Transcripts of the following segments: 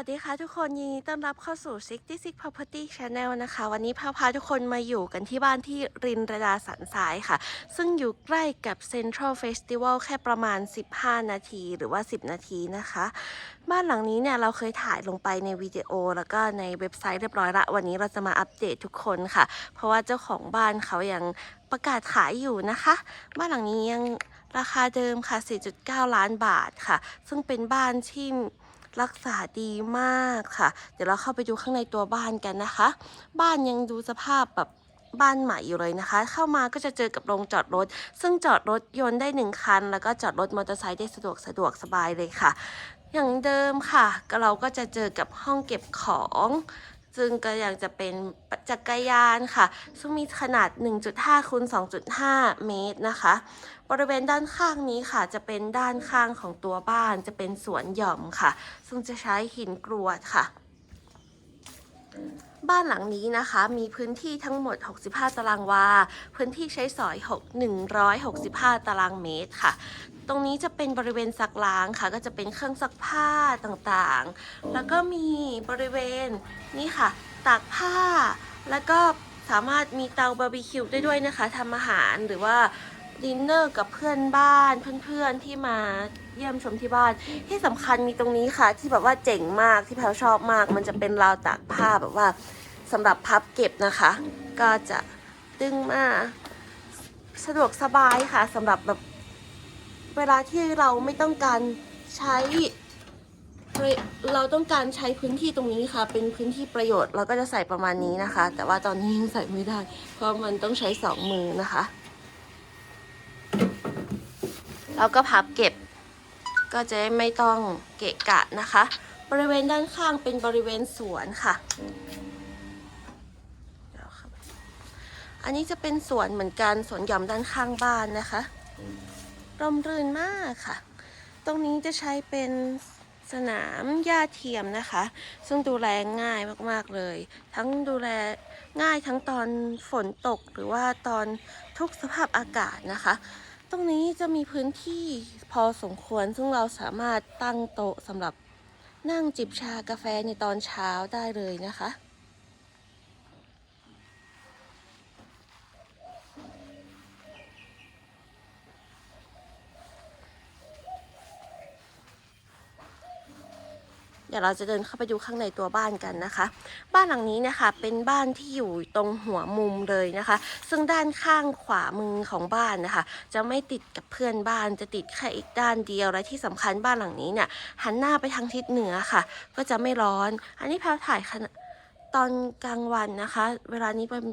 วัสดีค่ะทุกคนยินดีต้อนรับเข้าสู่ 66 Property Channel นะคะ วันนี้พาพาทุกคนมาอยู่กันที่บ้านที่รินระดาสันสายค่ะ ซึ่งอยู่ใกล้กับ Central Festival แค่ประมาณ 15 นาทีหรือว่า 10 นาทีนะคะ บ้านหลังนี้เนี่ยเราเคยถ่ายลงไปในวิดีโอ แล้วก็ในเว็บไซต์เรียบร้อยละ วันนี้เราจะมาอัปเดตทุกคนค่ะ เพราะว่าเจ้าของบ้านเขายังประกาศขายอยู่นะคะ บ้านหลังนี้ยังราคาเดิมค่ะ 4.9 ล้านบาทค่ะ ซึ่งเป็นบ้านที่ รักษาดีมากค่ะ เดี๋ยวเราเข้าไปดูข้างในตัวบ้านกันนะคะ บ้านยังดูสภาพแบบบ้านใหม่อยู่เลยนะคะ เข้ามาก็จะเจอกับโรงจอดรถ ซึ่งจอดรถยนต์ได้หนึ่งคัน แล้วก็จอดรถมอเตอร์ไซค์ได้สะดวกสะดวกสบายเลยค่ะ อย่างเดิมค่ะ ก็เราก็จะเจอกับห้องเก็บของ ซึ่งก็ยังจะเป็นจักรยานค่ะ ซึ่งมีขนาด 1.5คูณ2.5 เมตรนะคะ บริเวณด้านข้างนี้ค่ะ จะเป็นด้านข้างของตัวบ้านจะเป็นสวนหย่อมค่ะ ซึ่งจะใช้หินกรวดค่ะบ้านหลังนี้นะคะมีพื้นที่ทั้งหมด 65 ตารางวา พื้นที่ใช้สอย 6 165 ตารางเมตรค่ะ ตรงนี้จะเป็นบริเวณซักล้างค่ะ ก็จะเป็นเครื่องซักผ้าต่างๆ แล้วก็มีบริเวณนี่ค่ะตากผ้า แล้วก็สามารถมีเตาบาร์บีคิวได้ด้วยนะคะทำอาหารหรือว่าดินเนอร์กับเพื่อนบ้านเพื่อนๆที่มาเยี่ยมชมที่บ้านที่สำคัญมีตรงนี้ค่ะ ที่แบบว่าเจ๋งมากที่แพลชอบมาก มันจะเป็นราวตากผ้าแบบว่าสำหรับพับเก็บนะคะ ก็จะดึงมาสะดวกสบายค่ะสำหรับแบบ เวลาที่เราไม่ต้องการใช้เราต้องการใช้พื้นที่ตรงนี้ค่ะ เป็นพื้นที่ประโยชน์เราก็จะใส่ประมาณนี้นะคะ แต่ว่าตอนนี้ยังใส่ไม่ได้ เพราะมันต้องใช้สองมือนะคะแล้วก็พับเก็บ ก็จะไม่ต้องเกะกะนะคะ บริเวณด้านข้างเป็นบริเวณสวนค่ะอันนี้จะเป็นสวนเหมือนกันสวนหย่อมด้านข้างบ้านนะคะ ร่มรื่นมากค่ะ ตรงนี้จะใช้เป็นสนามหญ้าเทียมนะคะ ซึ่งดูแลง่ายมากๆเลย ทั้งดูแลง่ายทั้งตอนฝนตกหรือว่าตอนทุกสภาพอากาศนะคะ ตรงนี้จะมีพื้นที่พอสมควร ซึ่งเราสามารถตั้งโต๊ะสำหรับนั่งจิบชากาแฟในตอนเช้าได้เลยนะคะ ดี๋ยวเราจะเดินเข้าไปดูข้างในตัวบ้านกันนะคะ บ้านหลังนี้นะคะเป็นบ้านที่อยู่ตรงหัวมุมเลยนะคะ ซึ่งด้านข้างขวามือของบ้านนะคะ จะไม่ติดกับเพื่อนบ้านจะติดแค่อีกด้านเดียวและที่สำคัญบ้านหลังนี้เนี่ยหันหน้าไปทางทิศเหนือค่ะ ก็จะไม่ร้อน อันนี้แพลวถ่ายขณะตอนกลางวันนะคะ เวลานี้เป็น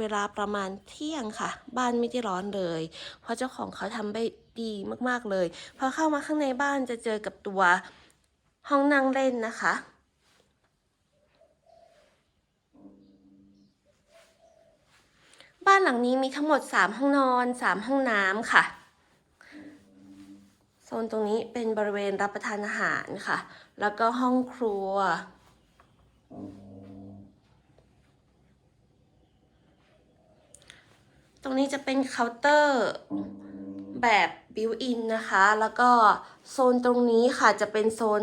เวลาประมาณเที่ยงค่ะ บ้านไม่ได้ร้อนเลย เพราะเจ้าของเขาทำได้ดีมากๆเลย พอเข้ามาข้างในบ้านจะเจอกับตัว ห้องนั่งเล่นนะคะ บ้านหลังนี้มีทั้งหมด 3 ห้องนอน 3 ห้องน้ำค่ะโซนตรงนี้เป็นบริเวณรับประทานอาหารค่ะ แล้วก็ห้องครัว ตรงนี้จะเป็นเคาน์เตอร์แบบบิวอินนะคะ แล้วก็โซนตรงนี้ค่ะจะเป็นโซน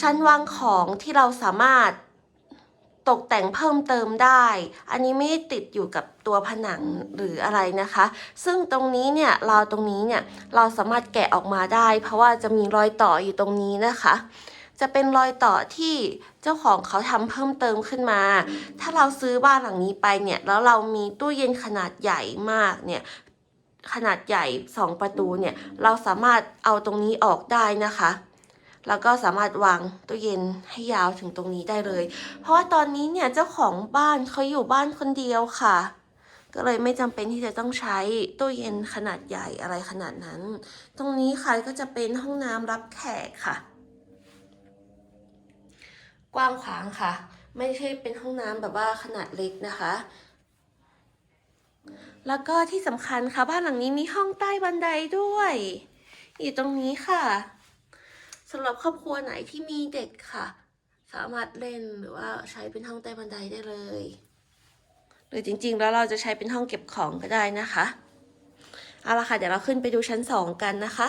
ชั้นวางของที่เราสามารถตกแต่งเพิ่มเติมได้ อันนี้ไม่ติดอยู่กับตัวผนังหรืออะไรนะคะ ซึ่งตรงนี้เนี่ยราวตรงนี้เนี่ยเราสามารถแกะออกมาได้ เพราะว่าจะมีรอยต่ออยู่ตรงนี้นะคะ จะเป็นรอยต่อที่เจ้าของเขาทำเพิ่มเติมขึ้นมา ถ้าเราซื้อบ้านหลังนี้ไปเนี่ยแล้วเรามีตู้เย็นขนาดใหญ่มากเนี่ยขนาดใหญ่ 2 ประตูเนี่ยเราสามารถเอาตรงนี้ออกได้นะคะ แล้วก็สามารถวางตู้เย็นให้ยาวถึงตรงนี้ได้เลย เพราะว่าตอนนี้เนี่ยเจ้าของบ้านเขาอยู่บ้านคนเดียวค่ะ ก็เลยไม่จำเป็นที่จะต้องใช้ตู้เย็นขนาดใหญ่อะไรขนาดนั้น ตรงนี้ค่ะก็จะเป็นห้องน้ำรับแขกค่ะ กว้างขวางค่ะ ไม่ใช่เป็นห้องน้ำแบบว่าขนาดเล็กนะคะแล้วก็ที่สำคัญค่ะบ้านหลังนี้มีห้องใต้บันไดด้วย อยู่ตรงนี้ค่ะ สำหรับครอบครัวไหนที่มีเด็กค่ะ สามารถเล่นหรือว่าใช้เป็นห้องใต้บันไดได้เลย หรือจริงๆ แล้วเราจะใช้เป็นห้องเก็บของก็ได้นะคะเอาละค่ะ เดี๋ยวเราขึ้นไปดูชั้นสองกันนะคะ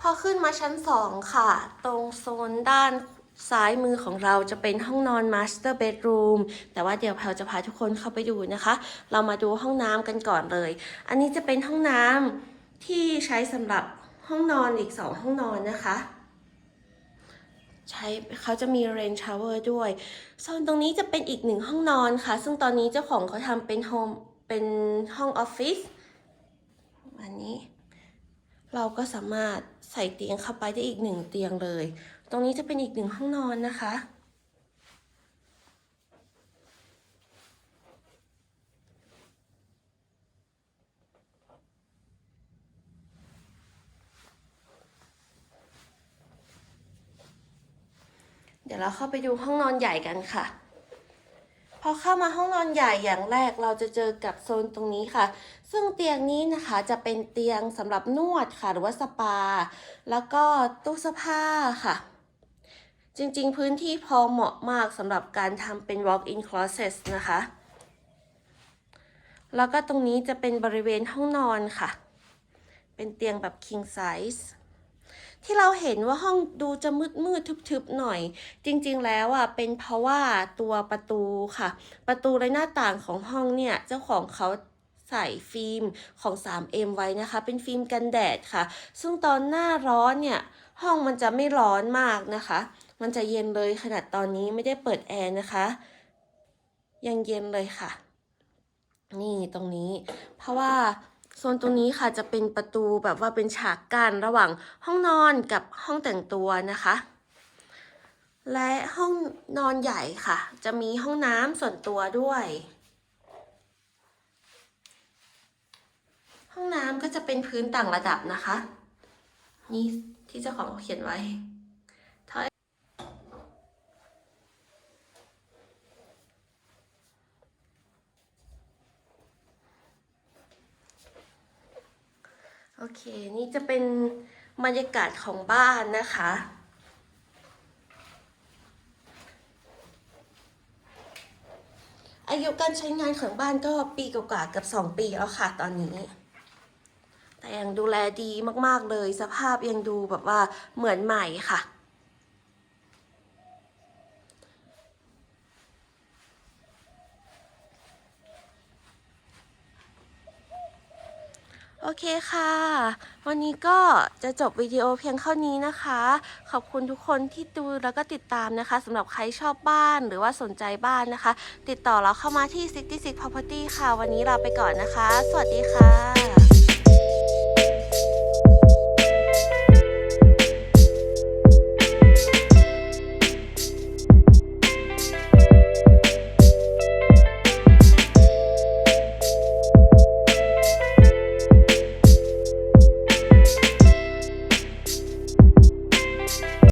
พอขึ้นมาชั้นสองค่ะ ตรงโซนด้าน ซ้ายมือของเราจะเป็นห้องนอน Master Bedroom แต่ว่าเดี๋ยวแพลจะพาทุกคนเข้าไปดูนะคะ เรามาดูห้องน้ำกันก่อนเลย อันนี้จะเป็นห้องน้ำที่ใช้สำหรับห้องนอนอีกสองห้องนอนนะคะ ใช้เขาจะมี rain shower ด้วยโซนตรงนี้จะเป็นอีกหนึ่งห้องนอนค่ะ ซึ่งตอนนี้เจ้าของเขาทำเป็นโฮมเป็นห้องออฟฟิศอันนี้ เราก็สามารถใส่เตียงเข้าไปได้อีกหนึ่งเตียงเลย ตรงนี้จะเป็นอีกหนึ่งห้องนอนนะคะ เดี๋ยวเราเข้าไปดูห้องนอนใหญ่กันค่ะพอเข้ามาห้องนอนใหญ่อย่างแรกเราจะเจอกับโซนตรงนี้ค่ะ ซึ่งเตียงนี้นะคะจะเป็นเตียงสำหรับนวดค่ะ หรือว่าสปา แล้วก็ตู้เสื้อผ้าค่ะ จริงๆ พื้นที่พอเหมาะมากสำหรับการทำเป็น walk-in closet นะคะ แล้วก็ตรงนี้จะเป็นบริเวณห้องนอนค่ะ เป็นเตียงแบบ king size ที่เราเห็นว่าห้องดูจะมืดมืดๆทึบๆหน่อย จริงๆแล้วอะเป็นเพราะว่าตัวประตูค่ะ ประตูและหน้าต่างของห้องเนี่ย เจ้าของเขาใส่ฟิล์มของ 3M ไว้นะคะ เป็นฟิล์มกันแดดค่ะ ซึ่งตอนหน้าร้อนเนี่ย ห้องมันจะไม่ร้อนมากนะคะ มันจะเย็นเลยขนาดตอนนี้ไม่ได้เปิดแอร์นะคะ ยังเย็นเลยค่ะ นี่ตรงนี้ เพราะว่าโซนตรงนี้ค่ะจะเป็นประตูแบบว่าเป็นฉากกั้นระหว่างห้องนอนกับห้องแต่งตัวนะคะ และห้องนอนใหญ่ค่ะ จะมีห้องน้ำส่วนตัวด้วย ห้องน้ำก็จะเป็นพื้นต่างระดับนะคะ นี่ที่เจ้าของเขาเขียนไว้ โอเค นี่จะเป็นบรรยากาศของบ้านนะคะ อายุการใช้งานของบ้านก็ปีกว่าๆกับ 2 ปีแล้วค่ะตอนนี้ แต่ยังดูแลดีมากๆเลย สภาพยังดูแบบว่าเหมือนใหม่ค่ะ โอเคค่ะ วันนี้ก็จะจบวิดีโอเพียงเท่านี้นะคะ ขอบคุณทุกคนที่ดูแล้วก็ติดตามนะคะสำหรับใครชอบบ้านหรือว่าสนใจบ้านนะคะ ติดต่อเราเข้ามาที่ 66 Property ค่ะ วันนี้ลาไปก่อนนะคะ สวัสดีค่ะ